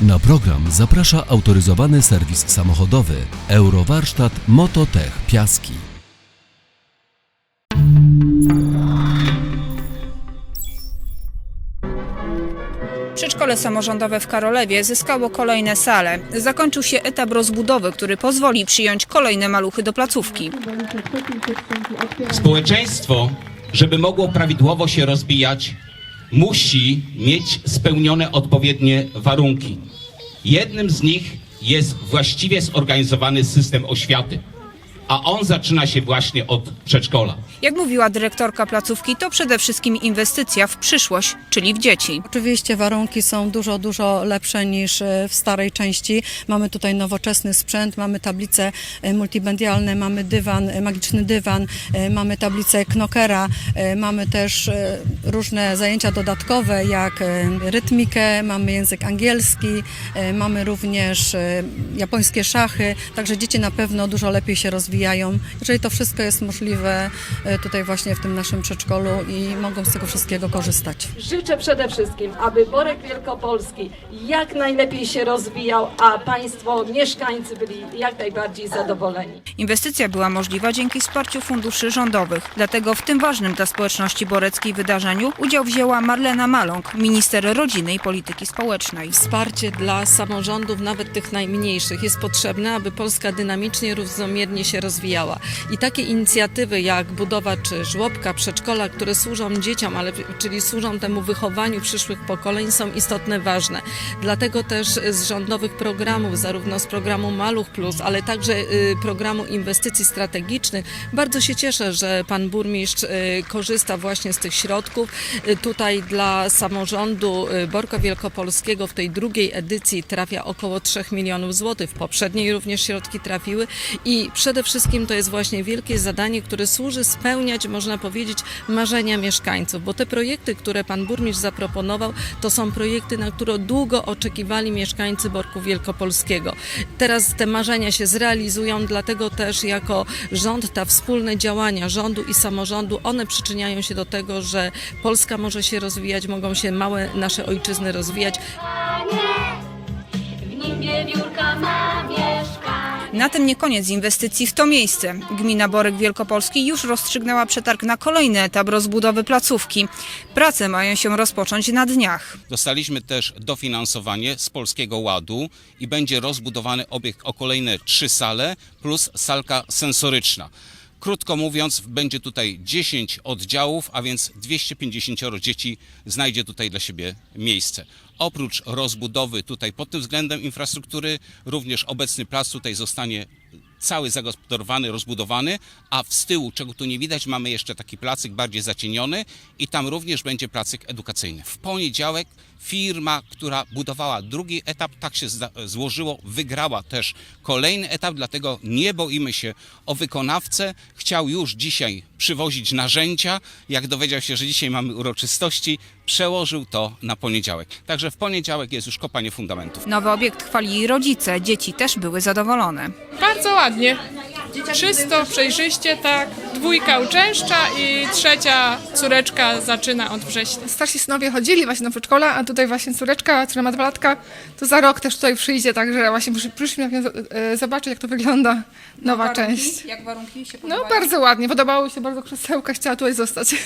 Na program zaprasza autoryzowany serwis samochodowy Eurowarsztat Mototech Piaski. Przedszkole samorządowe w Karolewie zyskało kolejne sale. Zakończył się etap rozbudowy, który pozwoli przyjąć kolejne maluchy do placówki. Społeczeństwo, żeby mogło prawidłowo się rozwijać, musi mieć spełnione odpowiednie warunki. Jednym z nich jest właściwie zorganizowany system oświaty, a on zaczyna się właśnie od przedszkola. Jak mówiła dyrektorka placówki, to przede wszystkim inwestycja w przyszłość, czyli w dzieci. Oczywiście warunki są dużo, dużo lepsze niż e, w starej części. Mamy tutaj nowoczesny sprzęt, mamy tablice e, multimedialne, mamy dywan, e, magiczny dywan, mamy tablicę Knokera, mamy też różne zajęcia dodatkowe jak rytmikę, mamy język angielski, mamy również japońskie szachy, także dzieci na pewno dużo lepiej się rozwijają. Jeżeli to wszystko jest możliwe e, tutaj właśnie w tym naszym przedszkolu i mogą z tego wszystkiego korzystać. Życzę przede wszystkim, aby Borek Wielkopolski jak najlepiej się rozwijał, a Państwo, mieszkańcy byli jak najbardziej zadowoleni. Inwestycja była możliwa dzięki wsparciu funduszy rządowych. Dlatego w tym ważnym dla społeczności boreckiej wydarzeniu udział wzięła Marlena Maląg, minister rodziny i polityki społecznej. Wsparcie dla samorządów, nawet tych najmniejszych, jest potrzebne, aby Polska dynamicznie, równomiernie się rozwijała. I takie inicjatywy jak budowa czy żłobka, przedszkola, które służą dzieciom, ale czyli służą temu wychowaniu przyszłych pokoleń, są istotne, ważne. Dlatego też z rządowych programów, zarówno z programu Maluch Plus, ale także y, programu inwestycji strategicznych, bardzo się cieszę, że pan burmistrz y, korzysta właśnie z tych środków. Y, Tutaj dla samorządu y, Borka Wielkopolskiego w tej drugiej edycji trafia około 3 milionów złotych. W poprzedniej również środki trafiły i przede wszystkim to jest właśnie wielkie zadanie, które służy spełniać, można powiedzieć, marzenia mieszkańców, bo te projekty, które pan burmistrz zaproponował, to są projekty, na które długo oczekiwali mieszkańcy Borku Wielkopolskiego. Teraz te marzenia się zrealizują, dlatego też jako rząd, ta wspólne działania rządu i samorządu, one przyczyniają się do tego, że Polska może się rozwijać, mogą się małe nasze ojczyzny rozwijać. W nim wiewiórka ma. Na tym nie koniec inwestycji w to miejsce. Gmina Borek Wielkopolski już rozstrzygnęła przetarg na kolejny etap rozbudowy placówki. Prace mają się rozpocząć na dniach. Dostaliśmy też dofinansowanie z Polskiego Ładu i będzie rozbudowany obiekt o kolejne trzy sale plus salka sensoryczna. Krótko mówiąc, będzie tutaj 10 oddziałów, a więc 250 dzieci znajdzie tutaj dla siebie miejsce. Oprócz rozbudowy tutaj pod tym względem infrastruktury, również obecny plac tutaj zostanie cały zagospodarowany, rozbudowany, a z tyłu, czego tu nie widać, mamy jeszcze taki placyk bardziej zacieniony i tam również będzie placyk edukacyjny. W poniedziałek firma, która budowała drugi etap, tak się złożyło, wygrała też kolejny etap, dlatego nie boimy się o wykonawcę. Chciał już dzisiaj przywozić narzędzia. Jak dowiedział się, że dzisiaj mamy uroczystości, przełożył to na poniedziałek. Także w poniedziałek jest już kopanie fundamentów. Nowy obiekt chwalili rodzice, dzieci też były zadowolone. Bardzo ładnie. Czysto, przejrzyście, tak. Dwójka uczęszcza i trzecia córeczka zaczyna od września. starsi synowie chodzili właśnie do przedszkola, a tutaj właśnie córeczka, która ma dwa latka, to za rok też tutaj przyjdzie, także właśnie przy- przyszliśmy e, zobaczyć, jak to wygląda nowa część. Jak warunki się No bardzo ładnie, podobało mi się bardzo krzesełka, chciała tutaj zostać.